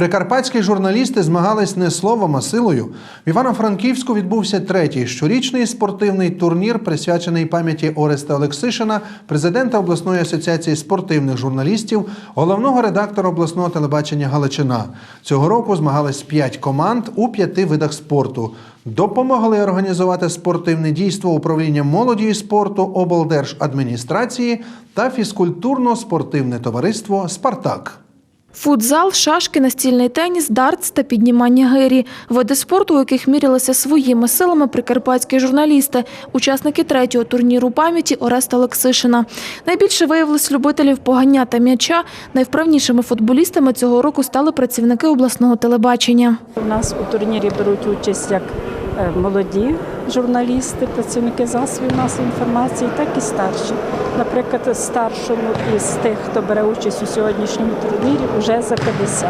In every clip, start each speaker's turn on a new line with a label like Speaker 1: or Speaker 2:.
Speaker 1: Прикарпатські журналісти змагались не словом, а силою. В Івано-Франківську відбувся третій щорічний спортивний турнір, присвячений пам'яті Ореста Олексишина, президента обласної асоціації спортивних журналістів, головного редактора обласного телебачення Галичина. Цього року змагались п'ять команд у п'яти видах спорту. Допомогли організувати спортивне дійство управління молоді і спорту облдержадміністрації та фізкультурно-спортивне товариство Спартак.
Speaker 2: Футзал, шашки, настільний теніс, дартс та піднімання гирі – види спорту, у яких мірялися своїми силами прикарпатські журналісти, учасники третього турніру пам'яті Ореста Олексишина. Найбільше виявилось любителів погання та м'яча. Найвправнішими футболістами цього року стали працівники обласного телебачення.
Speaker 3: У нас у турнірі беруть участь як молоді журналісти, працівники засобів масової інформації, так і старші. Наприклад, старшому із тих, хто бере участь у сьогоднішньому турнірі, вже за 50.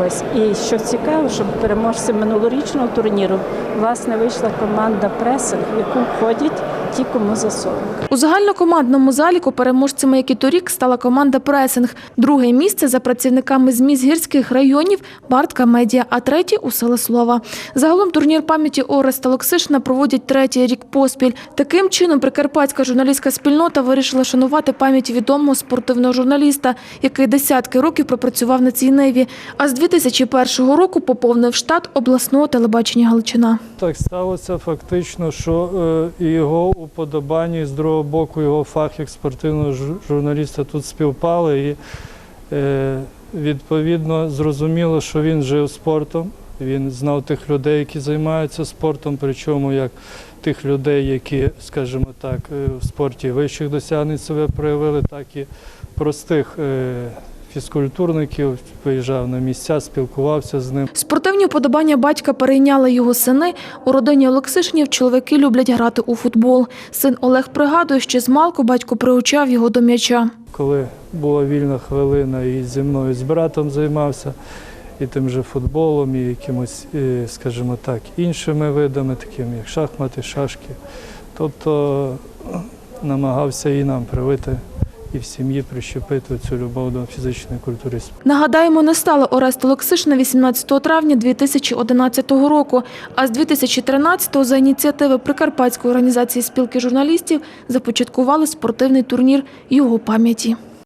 Speaker 3: Ось і що цікаво, що переможцем минулорічного турніру власне вийшла команда пресинг, в яку входять ті, кому за 40.
Speaker 2: У загальнокомандному заліку переможцями, як і торік, стала команда «Пресинг». Друге місце за працівниками ЗМІ з гірських районів «Бартка Медіа», а третє – у селе Слова. Загалом турнір пам'яті Ореста Олексишина проводять третій рік поспіль. Таким чином, прикарпатська журналістська спільнота вирішила шанувати пам'ять відомого спортивного журналіста, який десятки років пропрацював на цій ниві, а з 2001 року поповнив штат обласного телебачення Галичина.
Speaker 4: Так сталося фактично, що е, його уподобання, і з другого боку його фах як спортивного журналіста тут співпали. І е, відповідно зрозуміло, що він жив спортом. Він знав тих людей, які займаються спортом, причому як тих людей, які, скажімо так, е, в спорті вищих досягнень себе проявили, так і простих е, фізкультурників, виїжджав на місця, спілкувався з ним.
Speaker 2: Спортивні вподобання батька перейняли його сини. У родині Олексишнів чоловіки люблять грати у футбол. Син Олег пригадує, що з малку батько приучав його до м'яча.
Speaker 4: коли була вільна хвилина і зі мною з братом займався, і тим же футболом, і якимось, скажімо так, іншими видами, такими як шахмати, шашки. Тобто намагався і нам привити, і в сім'ї прищепити цю любов до фізичної культури.
Speaker 2: Нагадаємо, не стало Орест Олексишина 18 травня 2011 року, а з 2013-го за ініціативи Прикарпатської організації спілки журналістів започаткували спортивний турнір його пам'яті.